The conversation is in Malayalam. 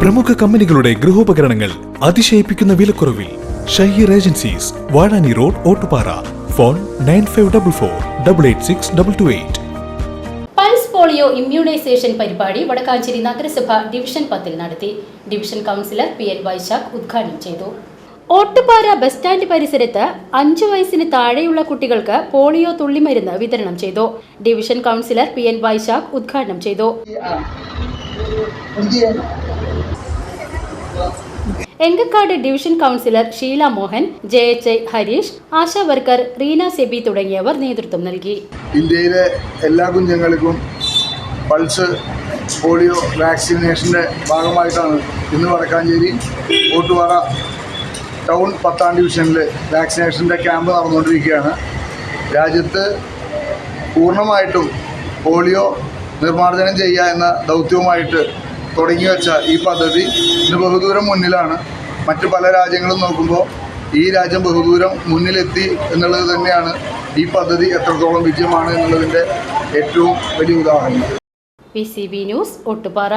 പ്രമുഖ കമ്പനികളുടെ ഗൃഹോപകരണങ്ങൾ അതിശയിപ്പിക്കുന്ന വിലക്കുറവിൽ Shaheer agencies Vazhani road Ottupara. Phone nine five double four double eight six double two eight. Pulse polio immunisation പരിപാടി വടക്കാഞ്ചേരി നഗരസഭ ഡിവിഷൻ പത്തിൽ നടത്തി. Division councillor P N Vaishakh ഉദ്ഘാടനം ചെയ്തു. ഓട്ടുപാറ ബസ് സ്റ്റാൻഡ് പരിസരത്ത് അഞ്ചു വയസ്സിന് താഴെയുള്ള കുട്ടികൾക്ക് പോളിയോ തുള്ളിമരുന്ന് വിതരണം ചെയ്തു. Division councillor P N Vaishakh ഉദ്ഘാടനം ചെയ്തു. Engakkad division councillor Sheela Mohan J H I Harish Asha worker Reena Sebi തുടങ്ങിയവർ നേതൃത്വം നൽകി. ഇന്ത്യയിലെ എല്ലാ കുഞ്ഞുങ്ങൾക്കും പൾസ് പോളിയോ വാക്സിനേഷന്റെ ഭാഗമായിട്ടാണ് ഇന്ന് വടക്കാഞ്ചേരി ഓട്ടുപാറ ടൗൺ പത്താം ഡിവിഷനിൽ വാക്സിനേഷന്റെ ക്യാമ്പ് നടന്നുകൊണ്ടിരിക്കുകയാണ്. രാജ്യത്ത് പൂർണമായിട്ടും പോളിയോ നിർമ്മാർജനം ചെയ്യുക എന്ന ദൗത്യവുമായിട്ട് തുടങ്ങി വെച്ച ഈ പദ്ധതി ഇന്ന് ബഹുദൂരം മുന്നിലാണ്. മറ്റു പല രാജ്യങ്ങളും നോക്കുമ്പോൾ ഈ രാജ്യം ബഹുദൂരം മുന്നിലെത്തി എന്നുള്ളത് തന്നെയാണ് ഈ പദ്ധതി എത്രത്തോളം വിജയമാണ് എന്നുള്ളതിന്റെ ഏറ്റവും വലിയ ഉദാഹരണം. P C B news Ottupara.